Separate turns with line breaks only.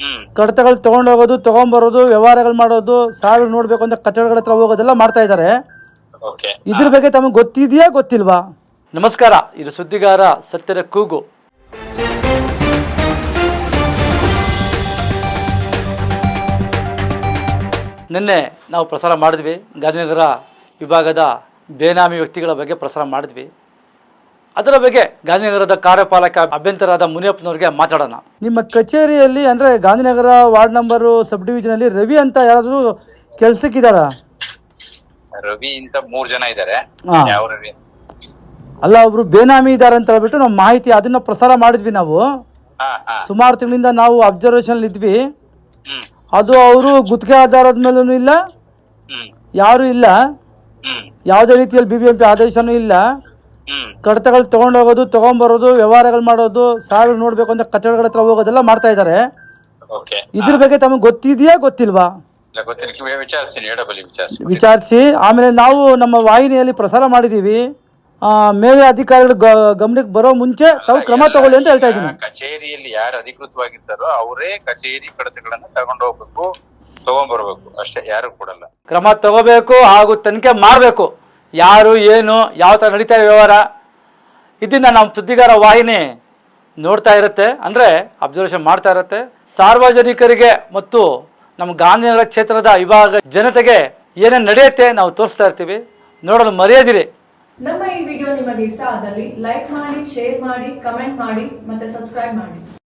ಹ್ಮ್.
ಕಡತಗಳು ಹೋಗೋದು ತಗೊಂಡ್ಬರೋದು ವ್ಯವಹಾರಗಳು ಮಾಡೋದು ಸಾಲ ನೋಡಬೇಕು ಅಂತ ಕಟ್ಟಡಗಳ ಹತ್ರ ಹೋಗೋದೆಲ್ಲ ಮಾಡ್ತಾ ಇದ್ದಾರೆ
ಓಕೆ
ಇದ್ರ ಬಗ್ಗೆ ತಮಗೆ ಗೊತ್ತಿದೆಯಾ ಗೊತ್ತಿಲ್ವಾ? ನಮಸ್ಕಾರ ಇದು ಸುದ್ದಿಗಾರ ಸತ್ಯದ ಕೂಗು. ನಿನ್ನೆ ನಾವು ಪ್ರಸಾರ ಮಾಡಿದ್ವಿ. ಗಾಂಧಿನಗರ ವಿಭಾಗದ ಬೇನಾಮಿ ವ್ಯಕ್ತಿಗಳ ಬಗ್ಗೆ ಪ್ರಸಾರ ಮಾಡಿದ್ವಿ. ಅದರ ಬಗ್ಗೆ ಗಾಂಧಿನಗರದ ಕಾರ್ಯಪಾಲಕ ಅಭ್ಯಂತರಾದ ಮುನಿಯಪ್ಪನವ್ರಿಗೆ ಮಾತಾಡೋಣ. ನಿಮ್ಮ ಕಚೇರಿಯಲ್ಲಿ ಅಂದ್ರೆ ಗಾಂಧಿನಗರ ವಾರ್ಡ್ ನಂಬರ್ ಸಬ್ ಅಲ್ಲಿ ರವಿ ಅಂತ ಯಾರಾದರೂ ಕೆಲ್ಸಕ್ಕಿದಾರ
ರವಿ ಅಂತ ಮೂರ್ ಜನ ಇದಾರೆ.
ಹಾ.
ಯಾವ ರವಿ?
ಅಲ್ಲ ಒಬ್ರು ಬೇನಾಮಿ ಇದ್ದಾರೆ ಅಂತ ಹೇಳ್ಬಿಟ್ಟು ನಾವು ಮಾಹಿತಿ ಅದನ್ನ ಪ್ರಸಾರ ಮಾಡಿದ್ವಿ ನಾವು.
ಹಾ ಹಾ.
ಸುಮಾರು ತಿಂಗಳಿಂದ ನಾವು ಅಬ್ಸರ್ವೇಷನ್ ಇದ್ವಿ.
ಹ್ಮ್.
ಅದು ಅವರು ಗುತ್ತಿಗೆ ಆಧಾರದ ಮೇಲೂ ಇಲ್ಲ.
ಹ್ಮ್.
ಯಾರು ಇಲ್ಲ.
ಹ್ಮ್.
ಯಾವುದೇ ರೀತಿಯಲ್ಲಿ ಬಿ ಬಿ ಎಂ ಪಿ ಆದೇಶನೂ ಇಲ್ಲ. ಕಡತಗಳು ಹೋಗೋದು ತಗೊಂಡ್ಬರೋದು ವ್ಯವಹಾರಗಳು ಮಾಡೋದು ಸಾಲ ನೋಡ್ಬೇಕು ಅಂತ ಕಟ್ಟಡಗಳ ಹತ್ರ ಹೋಗೋದೆಲ್ಲ ಮಾಡ್ತಾ ಇದ್ದಾರೆ
ಓಕೆ
ಇದ್ರ ಬಗ್ಗೆ ತಮಗೆ ಗೊತ್ತಿದೆಯಾ ಗೊತ್ತಿಲ್ವಾ?
ವಿಚಾರಿಸಿ.
ಆಮೇಲೆ ನಾವು ನಮ್ಮ ವಾಹಿನಿಯಲ್ಲಿ ಪ್ರಸಾರ ಮಾಡಿದೀವಿ. ಆ, ಮೇಲೆ ಅಧಿಕಾರಿಗಳು ಗಮನಕ್ಕೆ ಬರೋ ಮುಂಚೆ ತಾವು ಕ್ರಮ ತಗೊಳ್ಳಿ ಅಂತ ಹೇಳ್ತಾ ಇದ್ದೀನಿ.
ಕಚೇರಿಯಲ್ಲಿ ಯಾರು ಅಧಿಕೃತವಾಗಿರ್ತಾರೋ ಅವರೇ ಕಚೇರಿ ಕಡತಗಳನ್ನ ತಗೊಂಡು ಹೋಗ್ಬೇಕು ತಗೊಂಡ್ಬರ್ಬೇಕು ಅಷ್ಟೇ ಯಾರು ಕೊಡಲ್ಲ.
ಕ್ರಮ ತಗೋಬೇಕು ಹಾಗೂ ತನಿಖೆ ಮಾಡಬೇಕು. ಯಾರು, ಏನು, ಯಾವ ಥರ ನಡೀತಾ ಇದೆ ವ್ಯವಹಾರ, ಇದನ್ನು ನಮ್ಮ ಸುದ್ದಿಗಾರ ವಾಹಿನಿ ನೋಡ್ತಾ ಇರುತ್ತೆ. ಅಂದರೆ ಅಬ್ಸರ್ವೇಷನ್ ಮಾಡ್ತಾ ಇರುತ್ತೆ. ಸಾರ್ವಜನಿಕರಿಗೆ ಮತ್ತು ನಮ್ಮ ಗಾಂಧಿನಗರ ಕ್ಷೇತ್ರದ ವಿಭಾಗ ಜನತೆಗೆ ಏನೇನು ನಡೆಯುತ್ತೆ ನಾವು ತೋರಿಸ್ತಾ ಇರ್ತೀವಿ. ನೋಡಲು ಮರೆಯದಿರಿ.
ನಮ್ಮ ಈ ವಿಡಿಯೋ ನಿಮಗೆ ಇಷ್ಟ ಆದಲ್ಲಿ ಲೈಕ್ ಮಾಡಿ ಶೇರ್ ಮಾಡಿ ಕಮೆಂಟ್ ಮಾಡಿ, ಮತ್ತೆ ಸಬ್ಸ್ಕ್ರೈಬ್ ಮಾಡಿ.